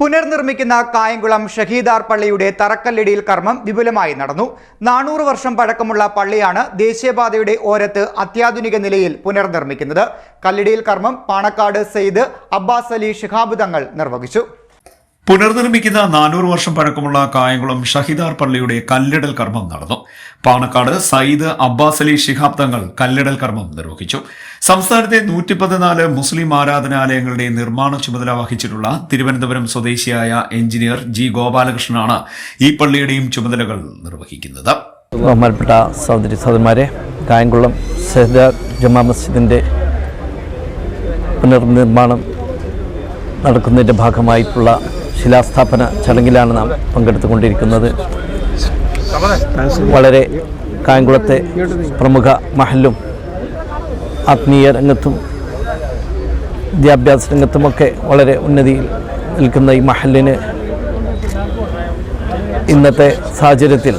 പുനർനിർമ്മിക്കുന്ന കായംകുളം ഷഹീദാർ പള്ളിയുടെ തറക്കല്ലിടിയിൽ കർമ്മം വിപുലമായി നടന്നു. നാനൂറ് വർഷം പഴക്കമുള്ള പള്ളിയാണ് ദേശീയപാതയുടെ ഓരത്ത് അത്യാധുനിക നിലയിൽ പുനർനിർമ്മിക്കുന്നത്. കല്ലിടിയിൽ കർമ്മം പാണക്കാട് സെയ്ദ് അബ്ബാസ് അലി ഷിഹാബ് തങ്ങൾ നിർവഹിച്ചു. പുനർനിർമ്മിക്കുന്ന നാനൂറ് വർഷം പഴക്കമുള്ള കായംകുളം ഷഹിദാർ പള്ളിയുടെ കല്ലിടൽ കർമ്മം നടന്നു. പാണക്കാട് സയ്യിദ് അബ്ബാസ് അലി ശിഹാബ് തങ്ങൾ കല്ലിടൽ കർമ്മം നിർവഹിച്ചു. സംസ്ഥാനത്തെ നൂറ്റി പതിനാല് മുസ്ലിം ആരാധനാലയങ്ങളുടെ നിർമ്മാണ ചുമതല വഹിച്ചിട്ടുള്ള തിരുവനന്തപുരം സ്വദേശിയായ എഞ്ചിനീയർ ജി ഗോപാലകൃഷ്ണനാണ് ഈ പള്ളിയുടെയും ചുമതലകൾ നിർവഹിക്കുന്നത്. ബഹുമാനപ്പെട്ട സഹോദരി സഹോദരന്മാരെ കായംകുളം സഹദ ജമാ മസ്ജിദിന്റെ പുനർനിർമ്മാണം നടക്കുന്നതിന്റെ ഭാഗമായിട്ടുള്ള ശിലാസ്ഥാപന ചടങ്ങിലാണ് നാം പങ്കെടുത്തുകൊണ്ടിരിക്കുന്നത്. വളരെ കായംകുളത്തെ പ്രമുഖ മഹലും ആത്മീയ രംഗത്തും വിദ്യാഭ്യാസ രംഗത്തുമൊക്കെ വളരെ ഉന്നതിയിൽ നിൽക്കുന്ന ഈ മഹലിന് ഇന്നത്തെ സാഹചര്യത്തിൽ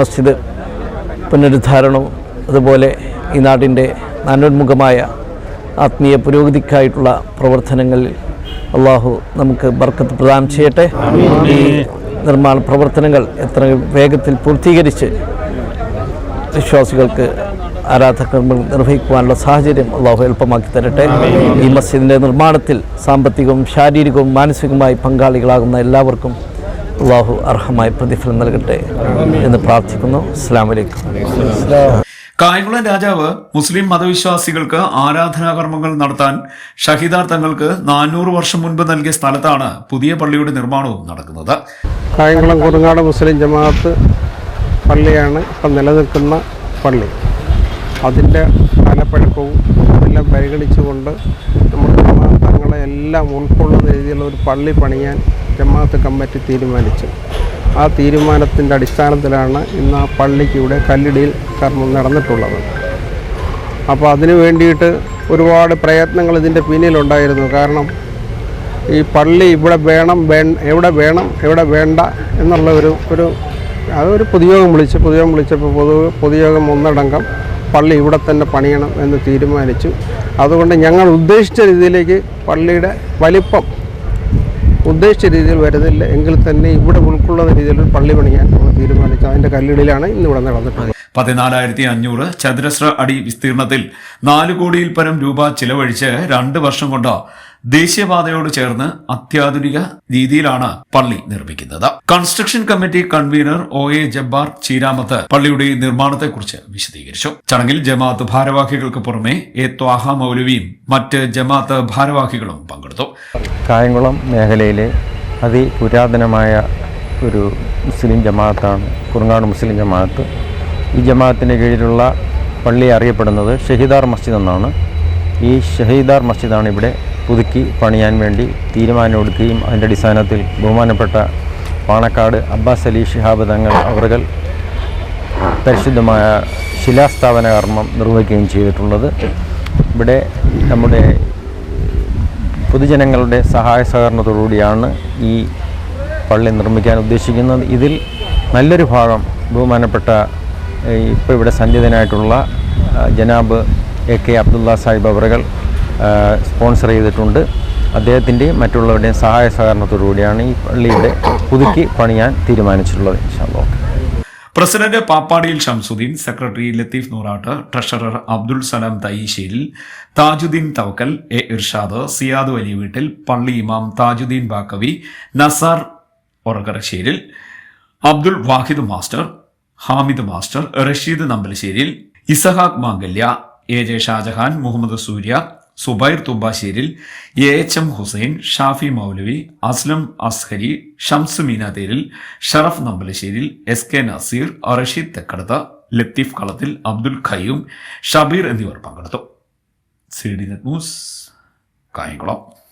മസ്ജിദ് പുനരുദ്ധാരണവും അതുപോലെ ഈ നാടിന്റെ നാനോന്മുഖമായ ആത്മീയ പുരോഗതിക്കായിട്ടുള്ള പ്രവർത്തനങ്ങളിൽ അള്ളാഹു നമുക്ക് ബർക്കത്ത് പ്രദാനം ചെയ്യട്ടെ. ഈ നിർമ്മാണ പ്രവർത്തനങ്ങൾ എത്ര വേഗത്തിൽ പൂർത്തീകരിച്ച് വിശ്വാസികൾക്ക് ആരാധകർമ്മങ്ങൾ നിർവഹിക്കുവാനുള്ള സാഹചര്യം അള്ളാഹു എളുപ്പമാക്കി തരട്ടെ. ഈ മസ്ജിദിന്റെ നിർമ്മാണത്തിൽ സാമ്പത്തികവും ശാരീരികവും മാനസികവുമായി പങ്കാളികളാകുന്ന എല്ലാവർക്കും അള്ളാഹു അർഹമായ പ്രതിഫലം നൽകട്ടെ എന്ന് പ്രാർത്ഥിക്കുന്നു. അസ്സാം വലൈക്കും കായംകുളം രാജാവ് മുസ്ലിം മതവിശ്വാസികൾക്ക് ആരാധനാകർമ്മങ്ങൾ നടത്താൻ ഷഹിദാർ തങ്ങൾക്ക് നാനൂറ് വർഷം മുൻപ് നൽകിയ സ്ഥലത്താണ് പുതിയ പള്ളിയുടെ നിർമ്മാണവും നടക്കുന്നത്. കായംകുളം കുറുങ്ങാട് മുസ്ലിം ജമാഅത്ത് പള്ളിയാണ് ഇപ്പം നിലനിൽക്കുന്ന പള്ളി. അതിന്റെ കാലപ്പഴക്കവും എല്ലാം പരിഗണിച്ചുകൊണ്ട് നമ്മുടെ ജമാഅത്തങ്ങളെ എല്ലാം ഉൾക്കൊള്ളുന്ന രീതിയിലുള്ള ഒരു പള്ളി പണിയാൻ ജമാഅത്ത് കമ്മിറ്റി തീരുമാനിച്ചു. ആ തീരുമാനത്തിന്റെ അടിസ്ഥാനത്തിലാണ് ഇന്ന് ആ പള്ളിക്ക് ഇവിടെ കല്ലിടിയിൽ കർമ്മം നടന്നിട്ടുള്ളത്. അപ്പോൾ അതിനു വേണ്ടിയിട്ട് ഒരുപാട് പ്രയത്നങ്ങൾ ഇതിന്റെ പിന്നിലുണ്ടായിരുന്നു. കാരണം ഈ പള്ളി ഇവിടെ വേണം വേ എവിടെ വേണം എവിടെ വേണ്ട എന്നുള്ള ഒരു ഒരു അതൊരു പൊതുയോഗം വിളിച്ച് പൊതുയോഗം വിളിച്ചപ്പോൾ പൊതു പൊതുയോഗം ഒന്നടങ്കം പള്ളി ഇവിടെ തന്നെ പണിയണം എന്ന് തീരുമാനിച്ചു. അതുകൊണ്ട് ഞങ്ങൾ ഉദ്ദേശിച്ച രീതിയിലേക്ക് പള്ളിയുടെ വലിപ്പം ഉദ്ദേശിച്ച രീതിയിൽ വരുന്നില്ല. എങ്കിൽ തന്നെ ഇവിടെ ഉൾക്കൊള്ളുന്ന രീതിയിൽ ഒരു പള്ളി പണിയാൻ തീരുമാനിച്ചു. അതിന്റെ ഇന്ന് ഇവിടെ നടന്നിട്ടുള്ളത്. പതിനാലായിരത്തി അഞ്ഞൂറ് ചതുരശ്ര അടി വിസ്തീർണത്തിൽ നാല് കോടിയിൽ പരം രൂപ ചിലവഴിച്ച് രണ്ട് വർഷം കൊണ്ട് ദേശീയപാതയോട് ചേർന്ന് അത്യാധുനിക രീതിയിലാണ് പള്ളി നിർമ്മിക്കുന്നത്. Construction committee convener O A Jabbar Cheeramath പള്ളിയുടെ നിർമ്മാണത്തെക്കുറിച്ച് വിശദീകരിച്ചു. ചടങ്ങിൽ ജമാഅത്ത് ഭാരവാഹികൾക്ക് പുറമെ എ ത്വാഹ മൗലവിയും മറ്റ് ജമാഅത്ത് ഭാരവാഹികളും പങ്കെടുത്തു. കായംകുളം മേഖലയിലെ അതിപുരാതനമായ ഒരു മുസ്ലിം ജമാഅത്താണ് കുറുങ്ങാട് മുസ്ലിം ജമാഅത്ത്. ഈ ജമാഅത്തിന്റെ കീഴിലുള്ള പള്ളി അറിയപ്പെടുന്നത് ഷഹീദാർ മസ്ജിദ് എന്നാണ്. ഈ ഷഹീദാർ മസ്ജിദാണ് ഇവിടെ പുതുക്കി പണിയാൻ വേണ്ടി തീരുമാനമെടുക്കുകയും അതിന്റെ അടിസ്ഥാനത്തിൽ ബഹുമാനപ്പെട്ട പാണക്കാട് അബ്ബാസ് അലി ഷിഹാബ് തങ്ങൾ അവറുകൾ പരിശുദ്ധമായ ശിലാസ്ഥാപന കർമ്മം നിർവഹിക്കുകയും ചെയ്തിട്ടുള്ളത്. ഇവിടെ നമ്മുടെ പൊതുജനങ്ങളുടെ സഹായ സഹകരണത്തോടുകൂടിയാണ് ഈ പള്ളി നിർമ്മിക്കാൻ ഉദ്ദേശിക്കുന്നത്. ഇതിൽ നല്ലൊരു ഭാഗം ബഹുമാനപ്പെട്ട ഇപ്പോൾ ഇവിടെ സന്നിധനായിട്ടുള്ള ആ, ജനാബ് എ കെ അബ്ദുള്ള സാഹിബ് അവറുകൾ സ്പോൺസർ ചെയ്തിട്ടുണ്ട്. അദ്ദേഹത്തിന്റെയും മറ്റുള്ളവരുടെയും സഹായ സഹകരണത്തോടുകൂടിയാണ് ഈ പള്ളിയുടെ പുതുക്കി പണിയാൻ തീരുമാനിച്ചിട്ടുള്ളത് president Pappadiyil Shamsuddin secretary Latheef Nooratt treasurer Abdul Salam Thayyisseril Thajuddin Thavakkal A Irshad Siyad Valiya Veettil പള്ളി ഇമാം Thajuddin Baqavi Nasar Orakasseril Abdul Wahid master Hamid master Rasheed Nambalasseriyil Isahaq Mangalya A J Shajahan Muhammad Surya Subair Thubasheeril A H M Hussain Shafi Maulavi Aslam Azhari Shams Meenatheril Sharaf Nambalasseril S K Nazeer Rasheed Thekkadath Latheef Kalathil Abdul Qayyum Shabeer എന്നിവർ പങ്കെടുത്തു. C D net news Kayamkulam.